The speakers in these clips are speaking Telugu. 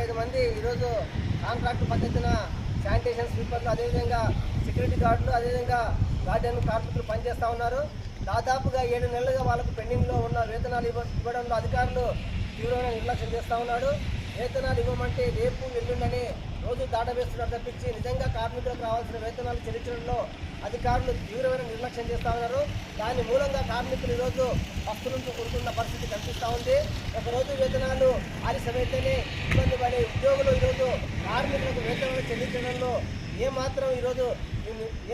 ఐదు మంది ఈరోజు కాంట్రాక్ట్ పద్ధతిన శానిటేషన్ స్వీపర్లు అదేవిధంగా సెక్యూరిటీ గార్డులు అదేవిధంగా గార్డెన్ కార్మికులు పనిచేస్తూ ఉన్నారు. దాదాపుగా ఏడు నెలలుగా వాళ్ళకు పెండింగ్లో ఉన్న వేతనాలు ఇవ్వడంలో అధికారులు తీవ్రమైన నిర్లక్ష్యం చేస్తూ ఉన్నాడు వేతనాలు ఇవ్వమంటే రేపు ఎల్లుండనే రోజు దాటవేస్తున్నారు తప్పించి నిజంగా కార్మికులకు రావాల్సిన వేతనాలు చెల్లించడంలో అధికారులు తీవ్రమైన నిర్లక్ష్యం చేస్తూ ఉన్నారు. దాని మూలంగా కార్మికులు ఈరోజు పస్తులతో కూడుకున్న పరిస్థితి కనిపిస్తూ ఉంది. ఒకరోజు వేతనాలు ఆలస్యమైతేనే ఇబ్బంది పడే ఉద్యోగులు ఈరోజు కార్మికులకు వేతనాలు చెల్లించడంలో ఏమాత్రం ఈరోజు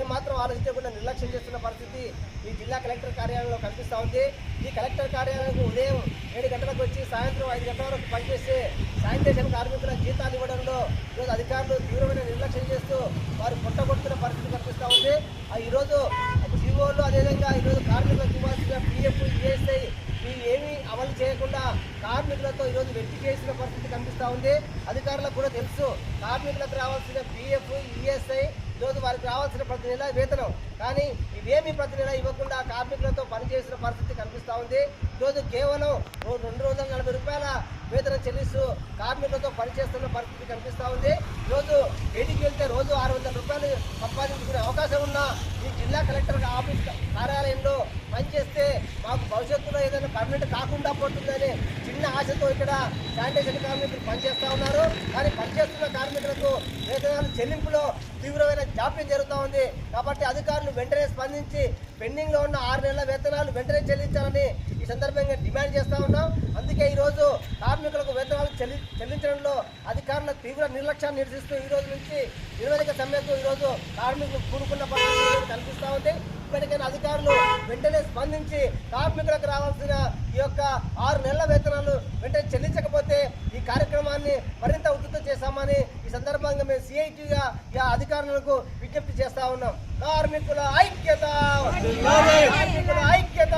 ఏమాత్రం ఆలోచించకుండా నిర్లక్ష్యం చేస్తున్న పరిస్థితి ఈ జిల్లా కలెక్టర్ కార్యాలయంలో కనిపిస్తూ ఉంది. ఈ కలెక్టర్ కార్యాలయం ఉదయం ఏడు గంటలకు వచ్చి సాయంత్రం ఐదు గంటల వరకు పనిచేసే శానిటేషన్ కార్మికుల జీతాలు ఇవ్వడంలో ఈరోజు అధికారులు తీవ్రమైన నిర్లక్ష్యం చేస్తూ వారు పుట్టగొడుతున్న పరిస్థితి కనిపిస్తూ ఉంది. ఆ ఈరోజు జీవోలు అదేవిధంగా ఈరోజు కార్మికులకు ఇవ్వాల్సిన పిఎఫ్ ఈఎస్ఐ ఇవి ఏమీ అమలు చేయకుండా కార్మికులతో ఈరోజు వెట్టి చేసిన పరిస్థితి కనిపిస్తూ ఉంది. అధికారులకు కూడా తెలుసు కార్మికులకు రావాల్సిన పిఎఫ్ ఈఎస్ఐ ఈరోజు వారికి రావాల్సిన ప్రతి నెల వేతనం. కానీ ఇవేమీ ప్రతి నెల ఇవ్వకుండా కార్మికులతో పనిచేసిన పరిస్థితి కనిపిస్తూ ఉంది. ఈరోజు కేవలం ఓ రెండు రోజుల నలభై రూపాయల వేతనం చెల్లిస్తూ కార్మికులతో పనిచేస్తున్న పరిస్థితి కనిపిస్తూ ఉంది. ఈరోజు ఇంటికి వెళ్తే రోజు ఆరు వందల రూపాయలు సంపాదించుకునే అవకాశం ఉన్న ఈ జిల్లా కలెక్టర్ ఆఫీస్ కార్యాలయంలో పనిచేస్తే పర్మనెంట్ కాకుండా పోతుందని చిన్న ఆశతో ఇక్కడ శానిటేషన్ కార్మికులు పనిచేస్తూ ఉన్నారు. కానీ పనిచేస్తున్న కార్మికులకు వేతనాలు చెల్లింపులో తీవ్రమైన జాప్యం జరుగుతూ ఉంది. కాబట్టి అధికారులు వెంటనే స్పందించి పెండింగ్లో ఉన్న ఆరు నెలల వేతనాలు వెంటనే చెల్లించాలని ఈ సందర్భంగా డిమాండ్ చేస్తూ ఉన్నాం. అందుకే ఈరోజు కార్మికులకు వేతనాలు చెల్లి చెల్లించడంలో అధికారుల తీవ్ర నిర్లక్ష్యాన్ని నిరసిస్తూ ఈ రోజు నుంచి నిరోధక సమ్మెకు ఈరోజు కార్మికులు కూడుకున్న పరిస్థితి కనిపిస్తూ ఉంది. ఇప్పటికైనా అధికారులు వెంటనే స్పందించి కార్మికులకు రావాల్సిన ఈ యొక్క ఆరు నెలల వేతనాలు వెంటనే చెల్లించకపోతే ఈ కార్యక్రమాన్ని మరింత ఉధృతం చేస్తామని ఈ సందర్భంగా మేము సిఐటిగా ఈ అధికారులకు విజ్ఞప్తి చేస్తా ఉన్నాం. కార్మికుల ఐక్యత! కార్మికుల ఐక్యత!